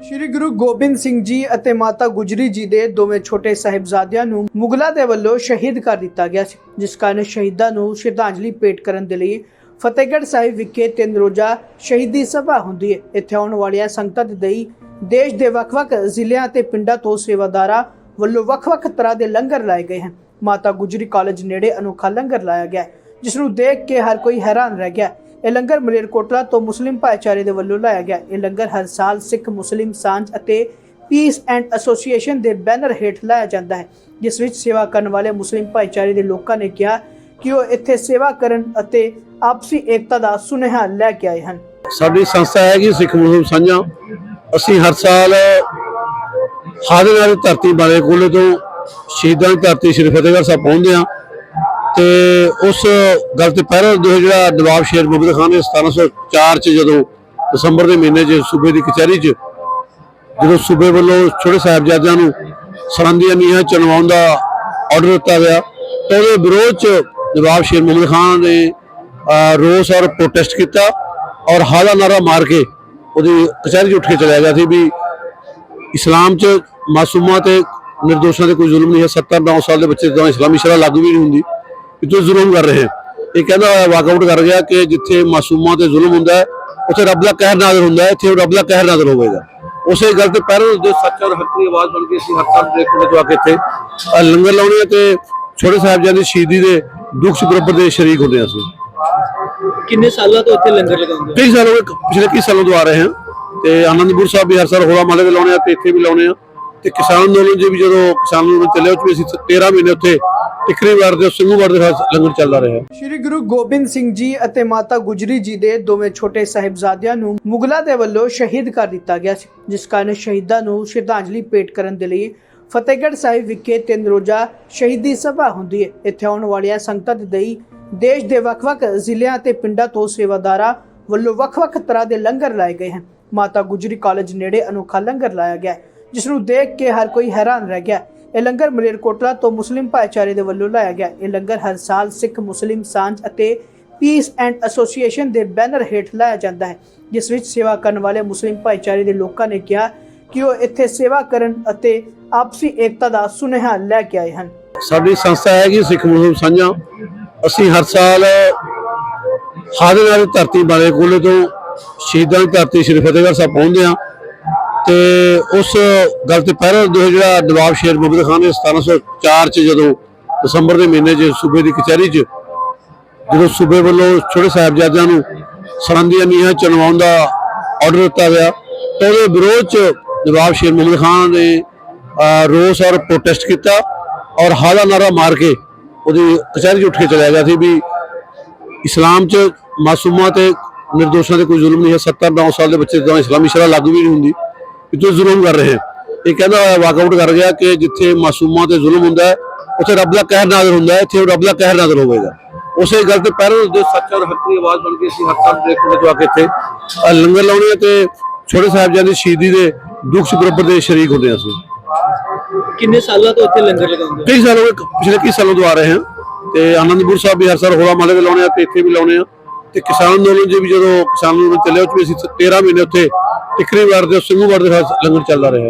ਸ਼੍ਰੀ ਗੁਰੂ ਗੋਬਿੰਦ ਸਿੰਘ ਜੀ ਅਤੇ ਮਾਤਾ ਗੁਜਰੀ ਜੀ ਦੇ ਦੋਵੇਂ ਛੋਟੇ ਸਾਹਿਬਜ਼ਾਦਿਆਂ ਨੂੰ ਮੁਗਲਾਂ ਦੇ ਵੱਲੋਂ ਸ਼ਹੀਦ ਕਰ ਦਿੱਤਾ ਗਿਆ ਸੀ ਜਿਸ ਕਾਰਨ ਸ਼ਹੀਦਾਂ ਨੂੰ ਸ਼ਰਧਾਂਜਲੀ ਭੇਟ ਕਰਨ ਦੇ ਲਈ ਫਤਿਹਗੜ੍ਹ ਸਾਹਿਬ ਵਿਖੇ ਤਿੰਨ ਰੋਜ਼ਾ ਸ਼ਹੀਦੀ ਸਭਾ ਹੁੰਦੀ ਹੈ। ਇੱਥੇ ਆਉਣ ਵਾਲੀਆਂ ਸੰਗਤਾਂ ਦੇ ਲਈ ਦੇਸ਼ ਦੇ ਵੱਖ-ਵੱਖ ਜ਼ਿਲ੍ਹਿਆਂ ਅਤੇ ਪਿੰਡਾਂ ਤੋਂ ਸੇਵਾਦਾਰਾਂ ਵੱਲੋਂ ਵੱਖ-ਵੱਖ ਤਰ੍ਹਾਂ ਦੇ ਲੰਗਰ ਲਾਏ ਗਏ ਹਨ। ਮਾਤਾ ਗੁਜਰੀ ਕਾਲਜ ਨੇੜੇ ਅਨੋਖਾ ਲੰਗਰ ਲਾਇਆ ਗਿਆ ਹੈ, ਜਿਸ ਨੂੰ ਦੇਖ ਕੇ ਹਰ ਕੋਈ ਹੈਰਾਨ ਰਹਿ ਗਿਆ ਇਹ ਲੰਗਰ ਮਲੇਰਕੋਟਲਾ ਤੋਂ ਮੁਸਲਿਮ ਭਾਈਚਾਰੇ ਦੇ ਵੱਲੋਂ ਲਾਇਆ ਗਿਆ। ਇਹ ਲੰਗਰ ਹਰ ਸਾਲ ਸਿੱਖ, ਮੁਸਲਿਮ, ਸਾਂਝ ਅਤੇ ਪੀਸ ਐਂਡ ਐਸੋਸੀਏਸ਼ਨ ਦੇ ਬੈਨਰ ਹੇਠ ਲਾਇਆ ਜਾਂਦਾ ਹੈ, ਜਿਸ ਵਿੱਚ ਸੇਵਾ ਕਰਨ ਵਾਲੇ ਮੁਸਲਿਮ ਭਾਈਚਾਰੇ ਦੇ ਲੋਕਾਂ ਨੇ ਕਿਹਾ ਕਿ ਉਹ ਇੱਥੇ ਸੇਵਾ ਕਰਨ ਅਤੇ ਆਪਸੀ ਏਕਤਾ ਦਾ ਸੁਨੇਹਾ ਲੈ ਕੇ ਆਏ ਹਨ। ਸਾਡੀ ਸੰਸਥਾ ਹੈਗੀ ਸਿੱਖ, ਮੁਸਲਿਮ ਸਾਂਝਾ, ਅਸੀਂ ਹਰ ਸਾਲ ਹਾਜ਼ਰ ਵਾਲੀ ਧਰਤੀ ਬਾਰੇ ਕੋਲੇ ਤੋਂ ਸ਼ਹੀਦਾਂ ਦੀ ਧਰਤੀ ਸ਼੍ਰੀ ਫਤਿਹਗੜ੍ਹ ਸਾਹਿਬ ਪਹੁੰਚਦੇ ਹਾਂ। ਤੇ ਉਸ ਗੱਲ ਤੇ ਪਹਿਰਾ ਦੋ ਜਿਹੜਾ ਨਵਾਬ ਸ਼ੇਰ ਮੁਹੰਮਦ ਖਾਨ ਨੇ 1704 ਚ ਜਦੋਂ ਦਸੰਬਰ ਦੇ ਮਹੀਨੇ 'ਚ ਸੂਬੇ ਦੀ ਕਚਹਿਰੀ 'ਚ ਜਦੋਂ ਸੂਬੇ ਵੱਲੋਂ ਛੋਟੇ ਸਾਹਿਬਜ਼ਾਦਿਆਂ ਨੂੰ ਸਰਾਂਦੀਆਂ ਨੀਹਾਂ ਚਣਵਾਉਣ ਦਾ ਆਰਡਰ ਦਿੱਤਾ ਗਿਆ, ਤਾਂ ਉਹਦੇ ਵਿਰੋਧ 'ਚ ਨਵਾਬ ਸ਼ੇਰ ਮੁਹੰਮਦ ਖਾਨ ਨੇ ਰੋਸ ਔਰ ਪ੍ਰੋਟੈਸਟ ਕੀਤਾ ਔਰ ਹਾਲਾ ਨਾਰਾ ਮਾਰ ਕੇ ਉਹਦੀ ਕਚਹਿਰੀ 'ਚ ਉੱਠ ਕੇ ਚਲਾ ਗਿਆ ਸੀ ਵੀ ਇਸਲਾਮ 'ਚ ਮਾਸੂਮਾਂ ਤੇ ਨਿਰਦੋਸ਼ਾਂ ਤੇ ਕੋਈ ਜ਼ੁਲਮ ਨਹੀਂ ਹੈ 70 9 ਸਾਲ ਦੇ ਬੱਚੇ ਤਾਂ ਇਸਲਾਮੀ ਸ਼ਰਾ ਲਾਗੂ ਵੀ ਨਹੀਂ ਹੁੰਦੀ। ਕਿ ਤੁਸੀਂ ਜ਼ੁਲਮ ਕਰ ਰਹੇ। ਹੋ ਇਹ ਕਹਿੰਦਾ ਹੋਇਆ ਵਾਕਆਊਟ ਕਰ ਗਿਆ ਕਿ ਜਿੱਥੇ ਮਾਸੂਮਾਂ ਤੇ ਜ਼ੁਲਮ ਹੁੰਦਾ ਹੈ ਉੱਥੇ ਰੱਬ ਦਾ ਕਹਿਰ ਨਾਜ਼ਰ ਹੁੰਦਾ ਹੈ ਇੱਥੇ ਰੱਬ ਦਾ ਕਹਿਰ ਨਾਜ਼ਰ ਹੋਵੇਗਾ। ਉਸੇ ਗੱਲ ਤੇ ਪਹਿਲਾਂ ਦੇ ਸੱਚ ਔਰ ਹੱਕ ਦੀ ਆਵਾਜ਼ ਬਣ ਕੇ ਅਸੀਂ ਹਰ ਸਾਲ ਦੇ ਕੋਲ ਤੋਂ ਆ ਕੇ ਇੱਥੇ ਲੰਗਰ ਲਾਉਣੇ ਤੇ ਛੋਟੇ ਸਾਹਿਬਜ਼ਾਦੇ ਦੀ ਸ਼ਹੀਦੀ ਦੇ ਦੁੱਖ ਸੁਗਰਬ ਦੇ ਸ਼ਰੀਕ ਹੁੰਦੇ ਹਾਂ ਅਸੀਂ। ਕਿੰਨੇ ਸਾਲਾਂ ਤੋਂ ਇੱਥੇ ਲੰਗਰ ਲਗਾਉਂਦੇ ਕਈ ਸਾਲ ਹੋ ਪਿਛਲੇ ਕਈ ਸਾਲਾਂ ਤੋਂ ਆ ਰਹੇ ਹਾਂ ਤੇ ਆਨੰਦਪੁਰ ਸਾਹਿਬ ਵੀ ਹਰ ਸਾਲ ਹੋਲਾ ਮਹੱਲੇ ਲਾਉਣੇ ਆ ਤੇ ਇੱਥੇ ਵੀ ਲਾਉਣੇ ਆ ਤੇ ਕਿਸਾਨ ਅੰਦੋਲਨ ਜੀ ਵੀ ਜਦੋਂ ਕਿਸਾਨ ਅੰਦੋਲਨ ਚੱਲਿਆ ਉਹ 'ਚ ਵੀ ਅਸੀਂ 13 ਮਹੀਨੇ ਉੱਥੇ ਟਿਕਰੀ ਦੇ ਸਿੰਘੂਵਾਰ ਦੇ ਲੰਗਰ ਚੱਲਦਾ ਰਿਹਾ। ਸ਼੍ਰੀ ਗੁਰੂ ਗੋਬਿੰਦ ਸਿੰਘ ਜੀ ਅਤੇ ਮਾਤਾ ਗੁਜਰੀ ਜੀ ਦੇ ਦੋਵੇਂ ਛੋਟੇ ਸਾਹਿਬਜ਼ਾਦਿਆਂ ਨੂੰ ਮੁਗਲਾਂ ਦੇ ਵੱਲੋਂ ਸ਼ਹੀਦ ਕਰ ਦਿੱਤਾ ਗਿਆ ਸੀ ਜਿਸ ਕਾਰਨ ਸ਼ਹੀਦਾਂ ਨੂੰ ਸ਼ਰਧਾਂਜਲੀ ਭੇਟ ਕਰਨ ਦੇ ਲਈ ਫਤਿਹਗੜ੍ਹ ਸਾਹਿਬ ਵਿਖੇ ਤਿੰਨ ਰੋਜ਼ਾ ਸ਼ਹੀਦੀ ਸਭਾ ਹੁੰਦੀ ਹੈ। ਇੱਥੇ ਆਉਣ ਵਾਲੀਆਂ ਸੰਗਤਾਂ ਦੇ ਲਈ ਦੇਸ਼ ਦੇ ਵੱਖ-ਵੱਖ ਜ਼ਿਲ੍ਹਿਆਂ ਤੇ ਪਿੰਡਾਂ ਤੋਂ ਸੇਵਾਦਾਰਾਂ ਵੱਲੋਂ ਵੱਖ-ਵੱਖ ਤਰ੍ਹਾਂ ਦੇ ਲੰਗਰ ਲਾਏ ਗਏ ਹਨ। ਮਾਤਾ ਗੁਜਰੀ ਕਾਲਜ ਨੇੜੇ ਅਨੋਖਾ ਲੰਗਰ ਲਾਇਆ ਗਿਆ ਹੈ, ਜਿਸ ਨੂੰ ਦੇਖ ਕੇ ਹਰ ਕੋਈ ਹੈਰਾਨ ਰਹਿ ਗਿਆ। ਇਹ ਲੰਗਰ ਮਲੇਰਕੋਟਲਾ ਤੋਂ ਮੁਸਲਿਮ ਭਾਈਚਾਰੇ ਦੇ ਵੱਲੋਂ ਲਾਇਆ ਗਿਆ। ਇਹ ਲੰਗਰ ਹਰ ਸਾਲ ਸਿੱਖ, ਮੁਸਲਿਮ, ਸਾਂਝ ਅਤੇ ਪੀਸ ਐਂਡ ਐਸੋਸੀਏਸ਼ਨ ਦੇ ਬੈਨਰ ਹੇਠ ਲਾਇਆ ਜਾਂਦਾ ਹੈ, ਜਿਸ ਵਿੱਚ ਸੇਵਾ ਕਰਨ ਵਾਲੇ ਮੁਸਲਿਮ ਭਾਈਚਾਰੇ ਦੇ ਲੋਕਾਂ ਨੇ ਕਿਹਾ ਕਿ ਉਹ ਇੱਥੇ ਸੇਵਾ ਕਰਨ ਅਤੇ ਆਪਸੀ ਏਕਤਾ ਦਾ ਸੁਨੇਹਾ ਲੈ ਕੇ ਆਏ ਹਨ। ਸਾਡੀ ਸੰਸਥਾ ਹੈਗੀ ਸਿੱਖ, ਮੁਸਲਿਮ ਸਾਂਝਾ, ਅਸੀਂ ਹਰ ਸਾਲ ਹਾਜ਼ਰ ਵਾਲੀ ਧਰਤੀ ਬਾਲੇ ਕੋਲੇ ਤੋਂ ਸ਼ਹੀਦਾਂ ਦੀ ਧਰਤੀ ਸ਼੍ਰੀ ਫਤਿਹਗੜ੍ਹ ਸਾਹਿਬ ਪਹੁੰਚਦੇ ਹਾਂ। ਤੇ ਉਸ ਗੱਲ ਤੇ ਪਹਿਰਾ ਦੋ ਜਿਹੜਾ ਨਵਾਬ ਸ਼ੇਰ ਮੁਹੰਮਦ ਖਾਨ ਨੇ 1704 ਚ ਜਦੋਂ ਦਸੰਬਰ ਦੇ ਮਹੀਨੇ 'ਚ ਸੂਬੇ ਦੀ ਕਚਹਿਰੀ 'ਚ, ਜਦੋਂ ਸੂਬੇ ਵੱਲੋਂ ਛੋਟੇ ਸਾਹਿਬਜ਼ਾਦਿਆਂ ਨੂੰ ਸਰਾਂਦੀਆਂ ਨੀਹਾਂ ਚਣਵਾਉਣ ਦਾ ਆਰਡਰ ਦਿੱਤਾ ਗਿਆ, ਤਾਂ ਉਹਦੇ ਵਿਰੋਧ 'ਚ ਨਵਾਬ ਸ਼ੇਰ ਮੁਹੰਮਦ ਖਾਨ ਨੇ ਰੋਸ ਔਰ ਪ੍ਰੋਟੈਸਟ ਕੀਤਾ ਔਰ ਹਾਲਾ ਨਾਰਾ ਮਾਰ ਕੇ ਉਹਦੀ ਕਚਹਿਰੀ 'ਚ ਉੱਠ ਕੇ ਚਲਾ ਗਿਆ ਸੀ ਵੀ ਇਸਲਾਮ 'ਚ ਮਾਸੂਮਾਂ ਤੇ ਨਿਰਦੋਸ਼ਾਂ ਤੇ ਕੋਈ ਜ਼ੁਲਮ ਨਹੀਂ ਹੈ 70 9 ਸਾਲ ਦੇ ਬੱਚੇ ਤਾਂ ਇਸਲਾਮੀ ਸ਼ਰਾ ਲਾਗੂ ਵੀ ਨਹੀਂ ਹੁੰਦੀ। ਕਿ ਤੁਸੀਂ ਜ਼ੁਲਮ ਕਰ ਰਹੇ। ਇਹ ਕਹਿੰਦਾ ਹੋਇਆ ਵਾਕਆਊਟ ਕਰ ਗਿਆ ਕਿ ਜਿੱਥੇ ਮਾਸੂਮਾਂ ਤੇ ਜ਼ੁਲਮ ਹੁੰਦਾ ਹੈ ਉੱਥੇ ਰੱਬ ਦਾ ਕਹਿਰ ਨਾਜ਼ਰ ਹੁੰਦਾ ਹੈ ਇੱਥੇ ਰੱਬ ਦਾ ਕਹਿਰ ਨਾਜ਼ਰ ਹੋਵੇਗਾ। ਉਸੇ ਗੱਲ ਤੇ ਪਹਿਲਾਂ ਦੇ ਸੱਚ ਔਰ ਹੱਕ ਦੀ ਆਵਾਜ਼ ਬਣ ਕੇ ਅਸੀਂ ਹਰ ਸਾਲ ਦੇ ਕੋਲ ਤੋਂ ਆ ਕੇ ਇੱਥੇ ਲੰਗਰ ਲਾਉਣੇ ਤੇ ਛੋਟੇ ਸਾਹਿਬਜ਼ਾਦੇ ਦੀ ਸ਼ਹੀਦੀ ਦੇ ਦੁੱਖ ਸੁਗਰਬ ਦੇ ਸ਼ਰੀਕ ਹੁੰਦੇ ਅਸੀਂ। ਕਿੰਨੇ ਸਾਲਾਂ ਤੋਂ ਇੱਥੇ ਲੰਗਰ ਲਗਾਉਂਦੇ ਕਈ ਸਾਲ ਪਿਛਲੇ ਕਈ ਸਾਲਾਂ ਤੋਂ ਆ ਰਹੇ ਹਾਂ ਤੇ ਆਨੰਦਪੁਰ ਸਾਹਿਬ ਵੀ ਹਰ ਸਾਲ ਹੋਲਾ ਮਹੱਲੇ ਲਾਉਣੇ ਆ ਤੇ ਇੱਥੇ ਵੀ ਲਾਉਣੇ ਆ। ਤੇ ਕਿਸਾਨ ਅੰਦੋਲਨ ਜੀ ਵੀ ਜਦੋਂ ਕਿਸਾਨ ਅੰਦੋਲਨ ਚੱਲਿਆ ਉਹ 'ਚ ਵੀ ਅਸੀਂ 13 ਮਹੀਨੇ ਉੱਥੇ ਟਿਕਰੀ ਵਾਰ ਦੇ ਸਿੰਘੂਵਾਰ ਦੇ ਲੰਗਰ ਚੱਲਦਾ ਰਿਹਾ।